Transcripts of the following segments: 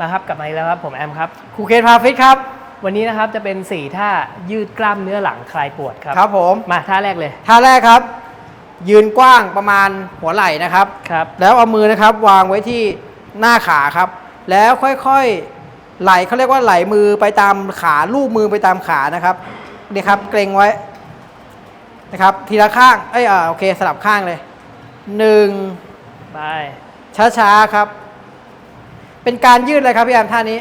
มาครับกลับมาอีกแล้วครับผมแอมครับครูเคนพาฟิตครับ วันนี้นะครับจะเป็น 4 ท่ายืดกล้ามเนื้อหลังคลายปวดครับ ครับผมมาท่าแรกเลย ท่าแรกครับ ยืนกว้างประมาณหัวไหล่นะครับ ครับ แล้วเอามือนะครับวางไว้ที่หน้าขาครับ แล้วค่อยๆไหลเขาเรียกว่าไหลมือไปตามขาลูบมือไปตามขานะครับนี่ครับ เกรงไว้นะครับ ทีละข้างเอ้ยอ่าโอเคสลับข้างเลยหนึ่งไปช้าๆครับ เป็นการยืดเลยครับพี่แอมท่านี้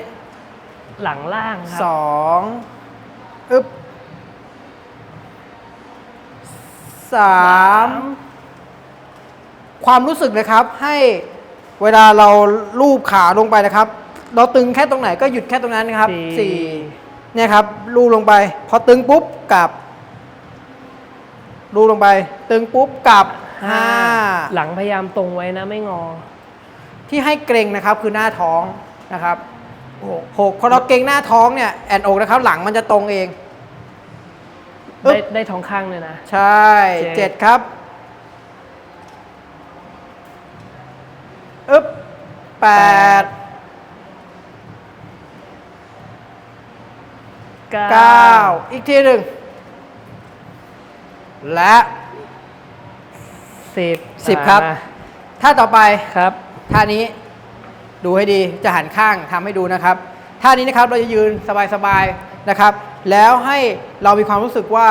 หลังล่างครัสองอึบสามความรู้สึกนะครับ ให้เวลาเราลูบขาลงไปนะครับ เราตึงแค่ตรงไหนก็หยุดแค่ตรงนั้นนะครับสี่เนี่ยครับลูบลงไป พอตึงปุ๊บกลับ ลูบลงไป ตึงปุ๊บกลับห้า หลังพยายามตรงไว้นะไม่งอ ที่ให้เกรงนะครับคือหน้าท้องนะครับหกหกพอเราเกรงหน้าท้องเนี่ยแอนอกนะครับหลังมันจะตรงเองอึ๊บได้ได้ท้องข้างเลยนะ ใช่เจ็ดเจ็ดครับอึ๊บแปดเก้าเก้าอีกทีหนึ่งและสิบสิบครับมาท่าต่อไปครับ ท่านี้ดูให้ดีจะหันข้างทำให้ดูนะครับท่านี้นะครับเราจะยืนสบายๆนะครับ แล้วให้เรามีความรู้สึกว่า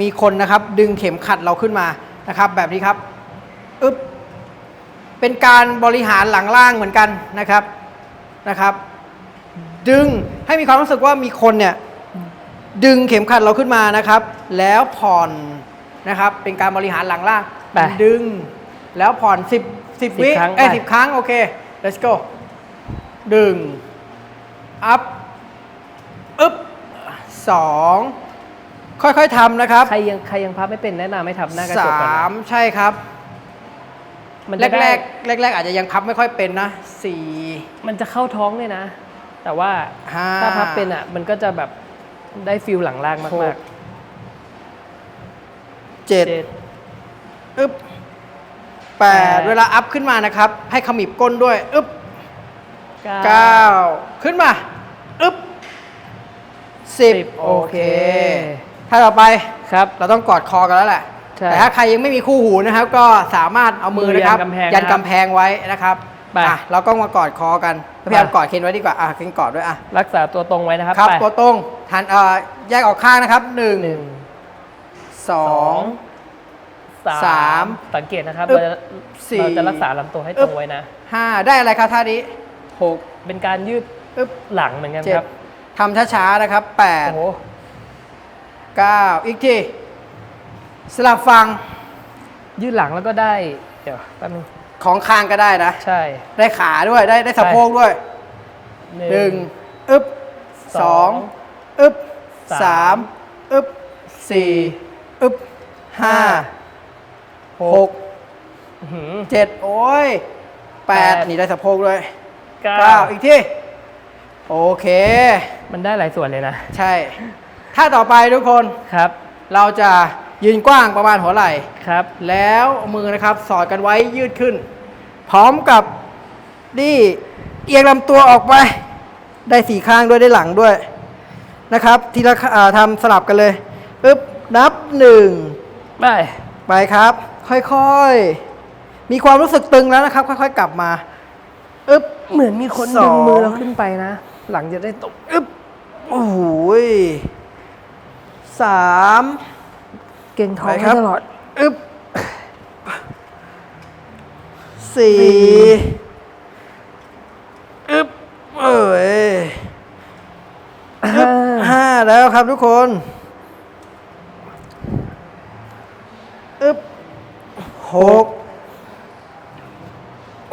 มีคนนะครับ ดึงเข็มขัดเราขึ้นมานะครับ แบบนี้ครับอึ๊บเป็นการบริหารหลังล่างเหมือนกันนะครับนะครับ ดึงให้มีความรู้สึกว่ามีคนเนี่ยดึงเข็มขัดเราขึ้นมานะครับ แล้วผ่อนนะครับ เป็นการบริหารหลังล่างไปดึง แล้วผ่อน 10 10 วิครั้งเอ้ยไป สิบครั้ง โอเค let's go ดึง up อึ๊บสองค่อยๆทำนะครับใครยังใครยังพับไม่เป็นแนะนำให้ทำหน้ากระจกสก่อนานะมใช่ครับ มันแรจะกได้แรกๆแรกๆ อาจจะยังพับไม่ค่อยเป็นนะสี่มันจะเข้าท้องเลยนะ แต่ว่าห้า ถ้าพับเป็นอะ มันก็จะแบบได้ฟิลหลังล่างหมากกเจ็ดๆเจ็ดอึ๊บ แปแปดดเวลาอัพขึ้นมานะครับ ให้ขมิบก้นด้วย อึ๊บเก้าเก้าขึ้นมา อึ๊บสิบสิบโอเคโอเค ถ้าต่อไปครับ เราต้องกอดคอกันแล้วแหละใช่แต่ถ้าใครยังไม่มีคู่หูนะครับ ก็สามารถเอามือมือนะครับ ยันกำแพงยันนะครับกำแพงไว้นะครับไปอะเราก็มากอดคอกันพยายามมากอดเคนไว้ดีกว่าอะเคนกอดด้วยอะรักษาตัวตรงไว้นะครับครับไปตัวตรงทันเอ่อแยกออกข้างนะครับหนึ่งหนึ่งสอง สาสามมสังเกตนะครับอึ๊บเราจะสี่ เราจะรักษาลำตัวให้อึ๊ตบรงไว้นะ ห้าได้อะไรครับท่านี้หกเป็นการยืดอึ๊บหลังเหมือนกันเจ็คดรับทำช้าๆนะครับแปดโอ้โหเก้าอีกทีสลับฟังยืดหลังแล้วก็ได้ เดี๋ยวแป๊บนึงของคางก็ได้นะ ใช่ ได้ขาด้วยได้ได้สะโพกด้วยหนึ่งอึ๊บสองอึ๊บสามอึ๊บสี่อึ๊บห้า หกอื้อหือ เจ็ดโอ้ยแปดแปด นี่ได้สะโพกด้วยเก้าเก้าอีกที่ โอเค มันได้หลายส่วนเลยนะ ใช่ ถ้าต่อไปทุกคนครับ เราจะยืนกว้างประมาณหัวไหล่ ครับ แล้วเอามือนะครับสอดกันไว้ยืดขึ้น พร้อมกับนี่เอียงลำตัวออกไป ได้สี่ข้างด้วยได้หลังด้วยนะครับ ทีละข้าอ่าทำสลับกันเลยปึ๊บนับหนึ่งไป ไปครับ ค่อยๆ มีความรู้สึกตึงแล้วนะครับ ค่อยๆ กลับมาอึ๊บ เหมือนมีคนสดึองงมือเราขึ้นไปนะ หลังจะได้ตกอึ๊บ โอ้โหยสามเก่งท้องไปคไว้รับตลอดอึ๊บสี่อึ๊บเอ้ยอึ๊บห้าแล้วครับทุกคนอึ๊บ หก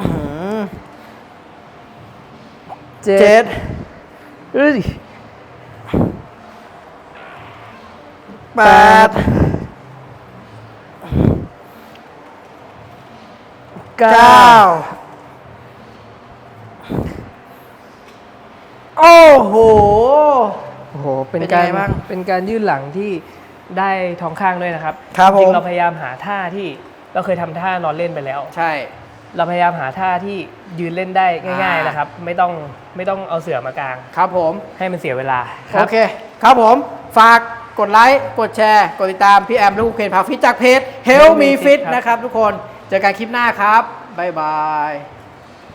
อื้อหือเจ็เจ็ดดเอ้ยแปดเก้าเก้าโอ้โห โอ้โห เป็นเป็นการยังไงบ้าง เป็นการยืดหลังที่ได้ท้องข้างด้วยนะครับ ครับจริงผมๆเราพยายามหาท่าที่ เราเคยทำท่านอนเล่นไปแล้ว ใช่ เราพยายามหาท่าที่ยืนเล่นได้ง่าย อ่า ๆนะครับ ไม่ต้องไม่ต้องเอาเสื่อมากาง ครับผม ให้มันเสียเวลาคโอรับเค ครับผม ฝากกดไลค์ กดแชร์ กดติดตามพี่แอมและคุณเคนพาฟิตจากเพจ Help Me Fit นะครับทุกคน เจอกันคลิปหน้าครับ บ๊ายบาย